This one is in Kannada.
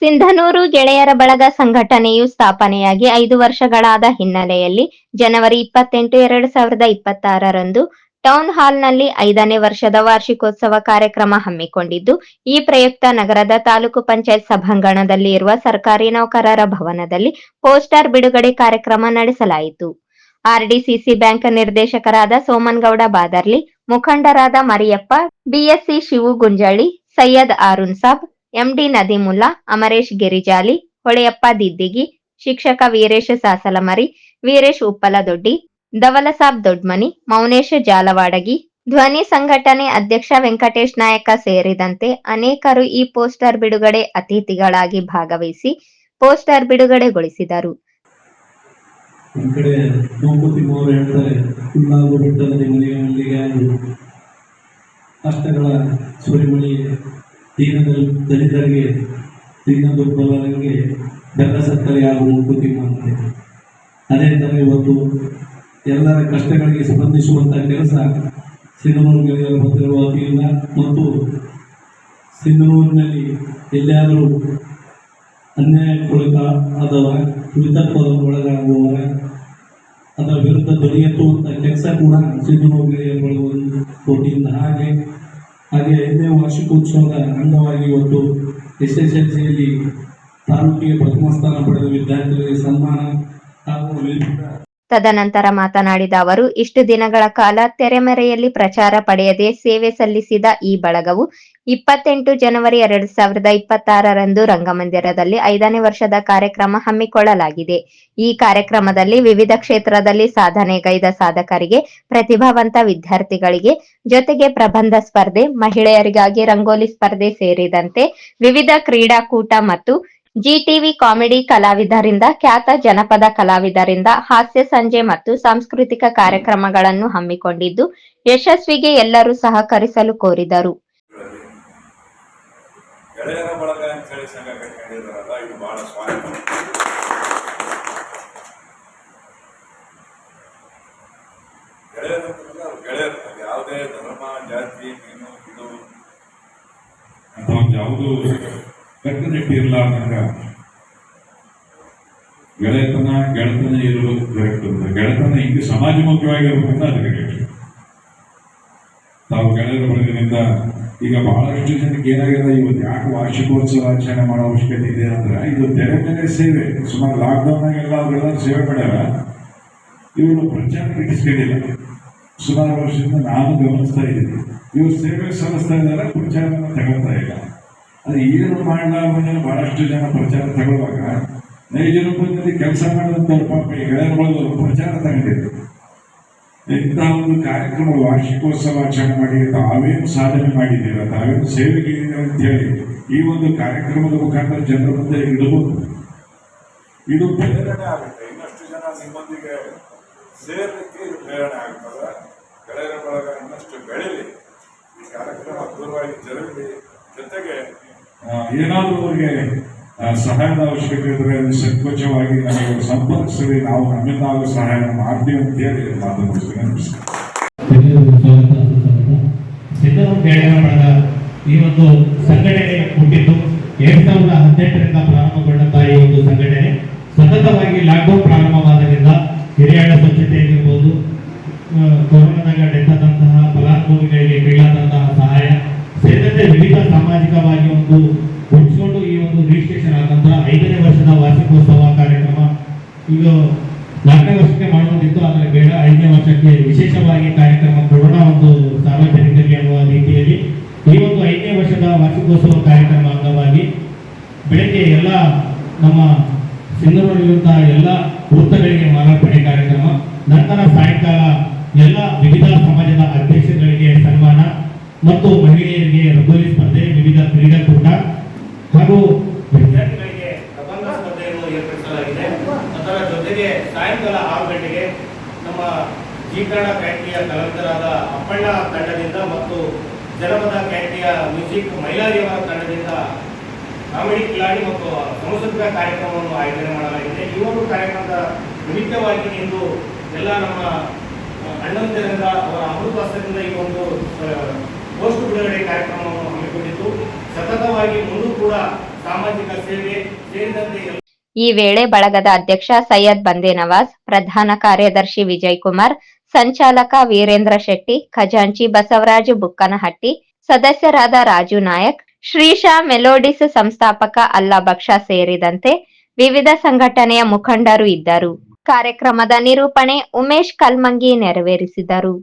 ಸಿಂಧನೂರು ಗೆಳೆಯರ ಬಳಗ ಸಂಘಟನೆಯು ಸ್ಥಾಪನೆಯಾಗಿ ಐದು ವರ್ಷಗಳಾದ ಹಿನ್ನೆಲೆಯಲ್ಲಿ ಜನವರಿ ಇಪ್ಪತ್ತೆಂಟು, ಎರಡು ಸಾವಿರದ ಇಪ್ಪತ್ತಾರರಂದು ಟೌನ್ ಹಾಲ್ನಲ್ಲಿ ಐದನೇ ವರ್ಷದ ವಾರ್ಷಿಕೋತ್ಸವ ಕಾರ್ಯಕ್ರಮ ಹಮ್ಮಿಕೊಂಡಿದ್ದು, ಈ ಪ್ರಯುಕ್ತ ನಗರದ ತಾಲೂಕು ಪಂಚಾಯತ್ ಸಭಾಂಗಣದಲ್ಲಿ ಇರುವ ಸರ್ಕಾರಿ ನೌಕರರ ಭವನದಲ್ಲಿ ಪೋಸ್ಟರ್ ಬಿಡುಗಡೆ ಕಾರ್ಯಕ್ರಮ ನಡೆಸಲಾಯಿತು. ಆರ್ಡಿಸಿಸಿ ಬ್ಯಾಂಕ್ ನಿರ್ದೇಶಕರಾದ ಸೋಮನ್ಗೌಡ ಬಾದರ್ಲಿ, ಮುಖಂಡರಾದ ಮರಿಯಪ್ಪ, ಬಿಎಸ್ಸಿ ಶಿವು ಗುಂಜಾಳಿ, ಸೈಯದ್ ಆರುನ್ ಸಾಬ್ ಎಂಡಿ ನದಿಮುಲ್ಲ, ಅಮರೇಶ್ ಗಿರಿಜಾಲಿ, ಹೊಳೆಯಪ್ಪ ದಿದ್ದಿಗಿ, ಶಿಕ್ಷಕ ವೀರೇಶ ಸಾಸಲಮರಿ, ವೀರೇಶ್ ಉಪ್ಪಲದೊಡ್ಡಿ, ಧವಲಸಾಬ್ ದೊಡ್ಮನಿ, ಮೌನೇಶ್ ಜಾಲವಾಡಗಿ, ಧ್ವನಿ ಸಂಘಟನೆ ಅಧ್ಯಕ್ಷ ವೆಂಕಟೇಶ್ ನಾಯಕ ಸೇರಿದಂತೆ ಅನೇಕರು ಈ ಪೋಸ್ಟರ್ ಬಿಡುಗಡೆ ಅತಿಥಿಗಳಾಗಿ ಭಾಗವಹಿಸಿ ಪೋಸ್ಟರ್ ಬಿಡುಗಡೆಗೊಳಿಸಿದರು. ಕಷ್ಟಗಳ ಸುರಿಮಳಿ ದೀನ ದಲ್- ದಲಿತರಿಗೆ, ದೀನ ದುರ್ಬಲರಿಗೆ ಬೆಲ್ಲ ಸಕ್ಕರೆ ಆಗುವ ಮಂಕುತಿಮ್ಮ ಮಾಡುತ್ತೆ ಅದೇ ಥರ ಇವತ್ತು ಎಲ್ಲರ ಕಷ್ಟಗಳಿಗೆ ಸ್ಪಂದಿಸುವಂಥ ಕೆಲಸ ಸಿಂಧನೂರು ಗೆಳೆಯರು ಬಂದಿರುವ ವತಿಯಿಂದ ಮತ್ತು ಸಿಂಧನೂರಿನಲ್ಲಿ ಎಲ್ಲಿಯಾದರೂ ಅನ್ಯಾಯಕ್ಕೊಳಗ ಅಥವಾ ತುಳಿತಕ್ಕದ ಒಳಗಾಗುವವರ ಅದರ ವಿರುದ್ಧ ಧ್ವನಿ ಎತ್ತುವಂಥ ಕೆಲಸ ಕೂಡ ಸಿಂಧನೂರು ಗೆಳೆಯರುಗಳ ಒಂದು ಹಾಗೆ ಹಾಗೆ ಐದನೇ ವಾರ್ಷಿಕೋತ್ಸವದ ಅಂಗವಾಗಿ ಇವತ್ತು ಎಸ್ ಎಸ್ ಎಲ್ ಸಿಯಲ್ಲಿ ತಾಲೂಕಿಗೆ ಪ್ರಥಮ ಸ್ಥಾನ ಪಡೆದ ವಿದ್ಯಾರ್ಥಿಗಳಿಗೆ ಸನ್ಮಾನ ಹಾಗೂ ವಿವಿಧ ತದನಂತರ ಮಾತನಾಡಿದ ಅವರು, ಇಷ್ಟು ದಿನಗಳ ಕಾಲ ತೆರೆಮರೆಯಲ್ಲಿ ಪ್ರಚಾರ ಪಡೆಯದೆ ಸೇವೆ ಸಲ್ಲಿಸಿದ ಈ ಬಳಗವು ಇಪ್ಪತ್ತೆಂಟು ಜನವರಿ ಎರಡು ಸಾವಿರದ ಇಪ್ಪತ್ತಾರರಂದು ರಂಗಮಂದಿರದಲ್ಲಿ ಐದನೇ ವರ್ಷದ ಕಾರ್ಯಕ್ರಮ ಹಮ್ಮಿಕೊಳ್ಳಲಾಗಿದೆ. ಈ ಕಾರ್ಯಕ್ರಮದಲ್ಲಿ ವಿವಿಧ ಕ್ಷೇತ್ರದಲ್ಲಿ ಸಾಧನೆಗೈದ ಸಾಧಕರಿಗೆ, ಪ್ರತಿಭಾವಂತ ವಿದ್ಯಾರ್ಥಿಗಳಿಗೆ, ಜೊತೆಗೆ ಪ್ರಬಂಧ ಸ್ಪರ್ಧೆ, ಮಹಿಳೆಯರಿಗಾಗಿ ರಂಗೋಲಿ ಸ್ಪರ್ಧೆ ಸೇರಿದಂತೆ ವಿವಿಧ ಕ್ರೀಡಾಕೂಟ ಮತ್ತು ಜಿಟಿವಿ ಕಾಮಿಡಿ ಕಲಾವಿದರಿಂದ, ಖ್ಯಾತ ಜನಪದ ಕಲಾವಿದರಿಂದ ಹಾಸ್ಯ, ಸಂಜೆ ಮತ್ತು ಸಾಂಸ್ಕೃತಿಕ ಕಾರ್ಯಕ್ರಮಗಳನ್ನು ಹಮ್ಮಿಕೊಂಡಿದ್ದು, ಯಶಸ್ವಿಗೆ ಎಲ್ಲರೂ ಸಹಕರಿಸಲು ಕೋರಿದರು. ಯಾವುದೇ ಧರ್ಮ, ಜಾತಿ ನೀನು ಇದು ಅಥವಾ ಒಂದು ಯಾವುದು ಕಟ್ಟುನಿಟ್ಟು ಇರಲಾರ್ದಂಗ. ಗೆಳೆತನ ಗೆಳೆತನ ಇರೋದು ಕರೆಕ್ಟ್ ಅಂತ ಗೆಳೆತನ ಹಿಂಗೆ ಸಮಾಜಮುಖವಾಗಿರ್ಬೇಕಂತ ಅದಕ್ಕೆ ಕರೆಕ್ಟ್ ತಾವು ಗೆಳೆಯರ ಬಳಗದಿಂದ ಈಗ ಬಹಳಷ್ಟು ಜನಕ್ಕೆ ಏನಾಗಿದೆ, ಇವತ್ತು ಯಾಕೆ ವಾರ್ಷಿಕೋತ್ಸವ ಆಚರಣೆ ಮಾಡೋ ಅವಶ್ಯಕತೆ ಇದೆ ಅಂದ್ರೆ, ಇದು ತೆರೆ ಮೇಲೆ ಸೇವೆ. ಸುಮಾರು ಲಾಕ್ಡೌನ್ನಾಗೆಲ್ಲ ಅವರೆಲ್ಲ ಸೇವೆ ಮಾಡ್ಯಾರ. ಇವರು ಪ್ರಚಾರ ಗಿಟ್ಟಿಸ್ಕೊಂಡಿಲ್ಲ ಸುಮಾರು ವರ್ಷದಿಂದ ನಾನು ಗಮನಿಸ್ತಾ ಇದ್ದೀನಿ. ಇವರು ಸೇವೆ ಸಲ್ಲಿಸ್ತಾ ಇದ್ದಾರೆ ಪ್ರಚಾರವನ್ನು ತಗೊಳ್ತಾ ಇಲ್ಲ. ಅದು ಏನು ಮಾಡಲಾರ್ದ ಬಹಳಷ್ಟು ಜನ ಪ್ರಚಾರ ತಗೊಳ್ಳುವಾಗ ನೈಜ ರೂಪದಲ್ಲಿ ಕೆಲಸ ಮಾಡಿದಂಥವ್ರು ಪಾಪ ಬಳಗದವರು ಪ್ರಚಾರ ತಗೊಂಡಿದ್ರು. ಇಂಥ ಒಂದು ಕಾರ್ಯಕ್ರಮ ವಾರ್ಷಿಕೋತ್ಸವ ಆಚರಣೆ ಮಾಡಿ ತಾವೇನು ಸಾಧನೆ ಮಾಡಿದ್ದೀರ? ತಾವೇನು ಸೇವೆಗೆ ಅಂತ ಹೇಳಿ ಈ ಒಂದು ಕಾರ್ಯಕ್ರಮದ ಮುಖಾಂತರ ಜನರ ಮುಂದೆ ಇಡಬಹುದು. ಇದು ಪ್ರೇರಣೆ ಆಗುತ್ತೆ. ಇನ್ನಷ್ಟು ಜನ ನಿಮ್ಮೊಂದಿಗೆ ಸೇರಲಿಕ್ಕೆ ಇದು ಪ್ರೇರಣೆ ಆಗ್ತದೆ. ಗೆಳೆಯರ ಬಳಗ ಇನ್ನಷ್ಟು ಬೆಳೀಲಿ. ಈ ಕಾರ್ಯಕ್ರಮ ಅದ್ಭುತವಾಗಿ ಜರುಗಲಿ. ಜೊತೆಗೆ ಏನಾದರೂ ಅವರಿಗೆ ಸಹಾಯದ ಅವಶ್ಯಕತೆ ಇದ್ರೆ ಸಂಕೋಚವಾಗಿ ನಮಗೆ ಸಂಪರ್ಕಿಸಲಿ, ನಾವು ನಮ್ಮಿಂದ ಆಗೋ ಸಹಾಯ ಮಾಡ್ತೀವಿ ಅಂತ ಹೇಳಿ ನಮಸ್ಕಾರ ಸಿದ್ಧರು ಈ ಒಂದು ಸಂಘಟನೆ ಹುಟ್ಟಿದ್ದು ಎರಡ್ ಸಾವಿರದ ಹದಿನೆಂಟರಿಂದ ಈಗ ನಾಲ್ಕನೇ ವರ್ಷಕ್ಕೆ ಮಾಡುವುದಿತ್ತು, ಆದರೆ ಬೇಡ. ಐದನೇ ವರ್ಷಕ್ಕೆ ವಿಶೇಷವಾಗಿ ಕಾರ್ಯಕ್ರಮ ಕೊಡೋಣ ಒಂದು ಸಾರ್ವಜನಿಕರಿಗೆ ಅನ್ನುವ ರೀತಿಯಲ್ಲಿ ಈ ಒಂದು ಐದನೇ ವರ್ಷದ ವಾರ್ಷಿಕೋತ್ಸವ ಕಾರ್ಯಕ್ರಮ ಅಂಗವಾಗಿ ಬೆಳಗ್ಗೆ ಎಲ್ಲ ನಮ್ಮ ಸಿಂಧನೂರಿರುವಂತಹ ಎಲ್ಲ ವೃತ್ತಗಳಿಗೆ ಮಾಲಾರ್ಪಣೆ ಕಾರ್ಯಕ್ರಮ, ನಂತರ ಸಾಯಂಕಾಲ ಎಲ್ಲ ವಿವಿಧ ಸಮಾಜದ ಅಧ್ಯಕ್ಷಗಳಿಗೆ ಸನ್ಮಾನ ಮತ್ತು ಮಹಿಳೆಯರಿಗೆ ರಂಗೋಲಿ ಸ್ಪರ್ಧೆ, ವಿವಿಧ ಕ್ರೀಡಾಕೂಟ ಹಾಗೂ ವಿದ್ಯಾರ್ಥಿಗಳಿಗೆ ಪ್ರಬಂಧ ಸ್ಪರ್ಧೆಯನ್ನು ಏರ್ಪಡಿಸಲಾಗಿದೆ ಅದರ ಜೊತೆಗೆ ಸಾಯಂಕಾಲ ಆರು ಗಂಟೆಗೆ ನಮ್ಮ ಜೀಕರಣ ಕ್ಯಾಂಟಿಯ ಕಲಾವಿದರಾದ ಅಪ್ಪಣ್ಣ ತಂಡದಿಂದ ಮತ್ತು ಜನಪದ ಕ್ಯಾಂಟಿಯ ಮ್ಯೂಸಿಕ್ ಮೈಲಾರಿಯವರ ತಂಡದಿಂದ ಕಾಮಿಡಿ ಕಿಲಾಡಿ ಮತ್ತು ಸಾಂಸ್ಕೃತಿಕ ಕಾರ್ಯಕ್ರಮವನ್ನು ಆಯೋಜನೆ ಮಾಡಲಾಗಿದೆ. ಈ ಒಂದು ಕಾರ್ಯಕ್ರಮದ ನಿಮಿತ್ತವಾಗಿ ಇಂದು ಎಲ್ಲ ನಮ್ಮ ಅಣ್ಣಂದಿರಂಗ ಅವರ ಅಮೃತವಾಸದಿಂದ ಈ ಒಂದು ಪೋಸ್ಟ್ ಬಿಡುಗಡೆ ಕಾರ್ಯಕ್ರಮವನ್ನು ಹಮ್ಮಿಕೊಂಡಿದ್ದು. ಸತತವಾಗಿ ಮುಂದೂ ಕೂಡ ಸಾಮಾಜಿಕ ಸೇವೆ ಸೇರಿದಂತೆ ಎಲ್ಲ ಈ ವೇಳೆ ಬಳಗದ ಅಧ್ಯಕ್ಷ ಸೈಯದ್ ಬಂದೇ ನವಾಜ್, ಪ್ರಧಾನ ಕಾರ್ಯದರ್ಶಿ ವಿಜಯ್ ಕುಮಾರ್ ಸಂಚಾಲಕ ವೀರೇಂದ್ರ ಶೆಟ್ಟಿ, ಖಜಾಂಚಿ ಬಸವರಾಜು ಬುಕ್ಕನಹಟ್ಟಿ, ಸದಸ್ಯರಾದ ರಾಜು ನಾಯಕ್, ಶ್ರೀಶಾ ಮೆಲೋಡಿಸ್ ಸಂಸ್ಥಾಪಕ ಅಲ್ಲಾ ಬಕ್ಷ ಸೇರಿದಂತೆ ವಿವಿಧ ಸಂಘಟನೆಯ ಮುಖಂಡರು ಇದ್ದರು. ಕಾರ್ಯಕ್ರಮದ ನಿರೂಪಣೆ ಉಮೇಶ್ ಕಲ್ಮಂಗಿ ನೆರವೇರಿಸಿದರು.